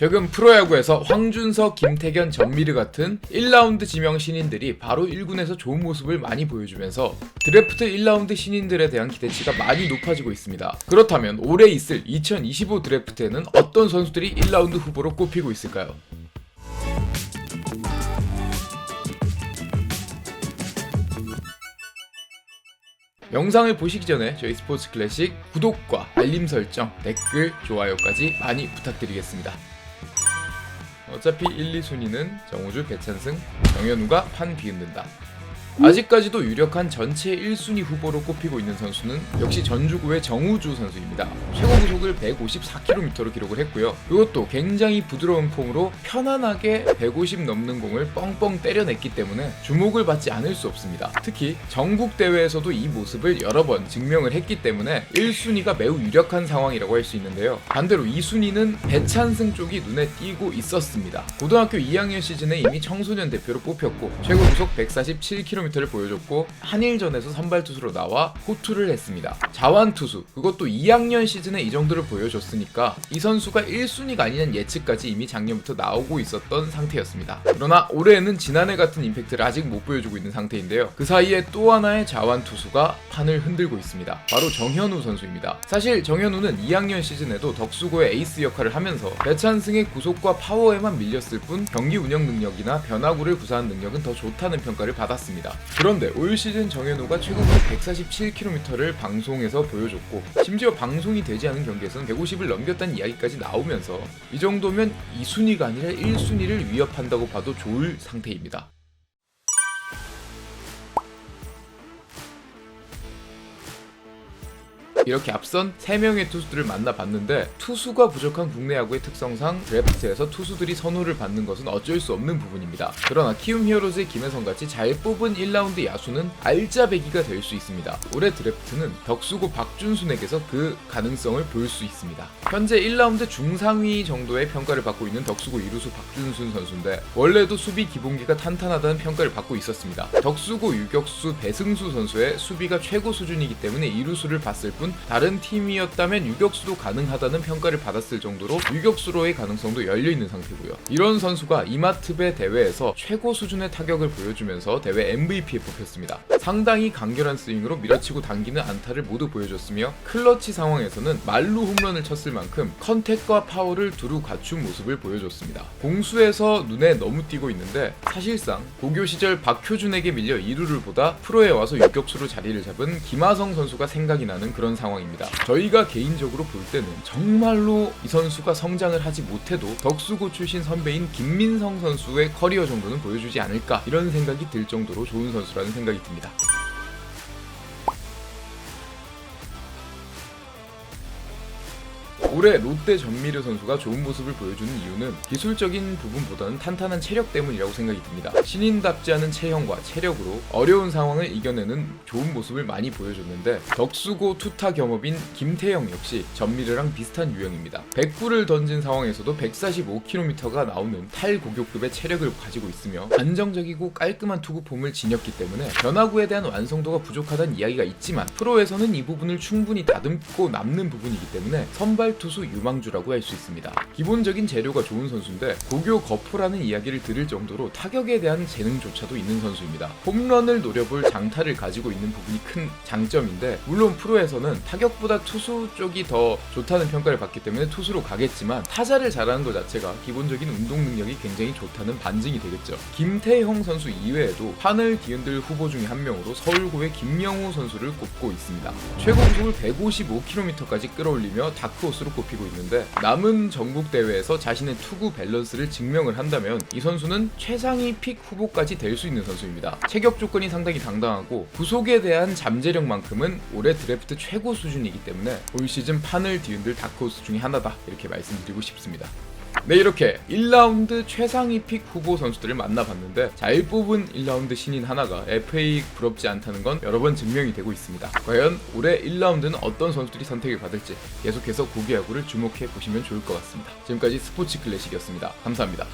최근 프로야구에서 황준석, 김태견, 전미르 같은 1라운드 지명 신인들이 바로 1군에서 좋은 모습을 많이 보여주면서 드래프트 1라운드 신인들에 대한 기대치가 많이 높아지고 있습니다. 그렇다면 올해 있을 2025 드래프트에는 어떤 선수들이 1라운드 후보로 꼽히고 있을까요? 영상을 보시기 전에 저희 스포츠 클래식 구독과 알림 설정, 댓글, 좋아요까지 많이 부탁드리겠습니다. 어차피 1, 2순위는 정우주, 배찬승, 정현우가 판 비웃는다. 아직까지도 유력한 전체 1순위 후보로 꼽히고 있는 선수는 역시 전주구의 정우주 선수입니다. 최고 구속을 154km로 기록을 했고요. 이것도 굉장히 부드러운 폼으로 편안하게 150 넘는 공을 뻥뻥 때려냈기 때문에 주목을 받지 않을 수 없습니다. 특히 전국 대회에서도 이 모습을 여러 번 증명을 했기 때문에 1순위가 매우 유력한 상황이라고 할 수 있는데요. 반대로 2순위는 배찬승 쪽이 눈에 띄고 있었습니다. 고등학교 2학년 시즌에 이미 청소년 대표로 뽑혔고 최고 구속 147km 를 보여줬고 한일전에서 선발 투수로 나와 호투를 했습니다. 자완 투수 그것도 2학년 시즌에 이 정도를 보여줬으니까 이 선수가 1순위가 아니냐는 예측까지 이미 작년부터 나오고 있었던 상태였습니다. 그러나 올해는 지난해 같은 임팩트를 아직 못 보여주고 있는 상태인데요. 그 사이에 또 하나의 자완 투수가 판을 흔들고 있습니다. 바로 정현우 선수입니다. 사실 정현우는 2학년 시즌에도 덕수고의 에이스 역할을 하면서 배찬승의 구속과 파워에만 밀렸을 뿐 경기 운영 능력이나 변화구를 구사한 능력은 더 좋다는 평가를 받았습니다. 그런데 올 시즌 정현우가 최고 147km를 방송에서 보여줬고 심지어 방송이 되지 않은 경기에서는 150을 넘겼다는 이야기까지 나오면서 이 정도면 2순위가 아니라 1순위를 위협한다고 봐도 좋을 상태입니다. 이렇게 앞선 3명의 투수들을 만나봤는데 투수가 부족한 국내 야구의 특성상 드래프트에서 투수들이 선호를 받는 것은 어쩔 수 없는 부분입니다. 그러나 키움 히어로즈의 김혜성 같이 잘 뽑은 1라운드 야수는 알짜배기가 될 수 있습니다. 올해 드래프트는 덕수고 박준순에게서 그 가능성을 볼 수 있습니다. 현재 1라운드 중상위 정도의 평가를 받고 있는 덕수고 이루수 박준순 선수인데 원래도 수비 기본기가 탄탄하다는 평가를 받고 있었습니다. 덕수고 유격수 배승수 선수의 수비가 최고 수준이기 때문에 이루수를 봤을 뿐 다른 팀이었다면 유격수도 가능하다는 평가를 받았을 정도로 유격수로의 가능성도 열려 있는 상태고요. 이런 선수가 이마트배 대회에서 최고 수준의 타격을 보여주면서 대회 MVP에 뽑혔습니다. 상당히 간결한 스윙으로 밀어치고 당기는 안타를 모두 보여줬으며 클러치 상황에서는 말루 홈런을 쳤을 만큼 컨택과 파워를 두루 갖춘 모습을 보여줬습니다. 공수에서 눈에 너무 띄고 있는데 사실상 고교 시절 박효준에게 밀려 2루를 보다 프로에 와서 유격수로 자리를 잡은 김하성 선수가 생각이 나는 그런 상황입니다. 저희가 개인적으로 볼 때는 정말로 이 선수가 성장을 하지 못해도 덕수고 출신 선배인 김민성 선수의 커리어 정도는 보여주지 않을까 이런 생각이 들 정도로 좋은 선수라는 생각이 듭니다. 올해 롯데 전미르 선수가 좋은 모습을 보여주는 이유는 기술적인 부분보다는 탄탄한 체력 때문이라고 생각이 듭니다. 신인답지 않은 체형과 체력으로 어려운 상황을 이겨내는 좋은 모습을 많이 보여줬는데 덕수고 투타 겸업인 김태형 역시 전미르랑 비슷한 유형입니다. 109를 던진 상황에서도 145km가 나오는 탈고교급의 체력을 가지고 있으며 안정적이고 깔끔한 투구 폼을 지녔기 때문에 변화구에 대한 완성도가 부족하다는 이야기가 있지만 프로에서는 이 부분을 충분히 다듬고 남는 부분이기 때문에 선발 투수 유망주라고 할 수 있습니다. 기본적인 재료가 좋은 선수인데 고교 거포라는 이야기를 들을 정도로 타격에 대한 재능조차도 있는 선수입니다. 홈런을 노려볼 장타를 가지고 있는 부분이 큰 장점인데 물론 프로에서는 타격보다 투수 쪽이 더 좋다는 평가를 받기 때문에 투수로 가겠지만 타자를 잘하는 것 자체가 기본적인 운동 능력이 굉장히 좋다는 반증이 되겠죠. 김태형 선수 이외에도 판을 뒤흔들 후보 중에 한 명으로 서울고의 김영우 선수를 꼽고 있습니다. 최고 구속을 155km까지 끌어올리며 다크호스로 꼽히고 있는데 남은 전국 대회에서 자신의 투구 밸런스를 증명을 한다면 이 선수는 최상위 픽 후보까지 될 수 있는 선수입니다. 체격 조건이 상당히 당당하고 구속에 대한 잠재력만큼은 올해 드래프트 최고 수준이기 때문에 올 시즌 판을 뒤흔들 다크호스 중에 하나다 이렇게 말씀드리고 싶습니다. 네 이렇게 1라운드 최상위 픽 후보 선수들을 만나봤는데 잘 뽑은 1라운드 신인 하나가 FA 부럽지 않다는 건 여러 번 증명이 되고 있습니다. 과연 올해 1라운드는 어떤 선수들이 선택을 받을지 계속해서 고교 야구를 주목해 보시면 좋을 것 같습니다. 지금까지 스포츠 클래식이었습니다. 감사합니다.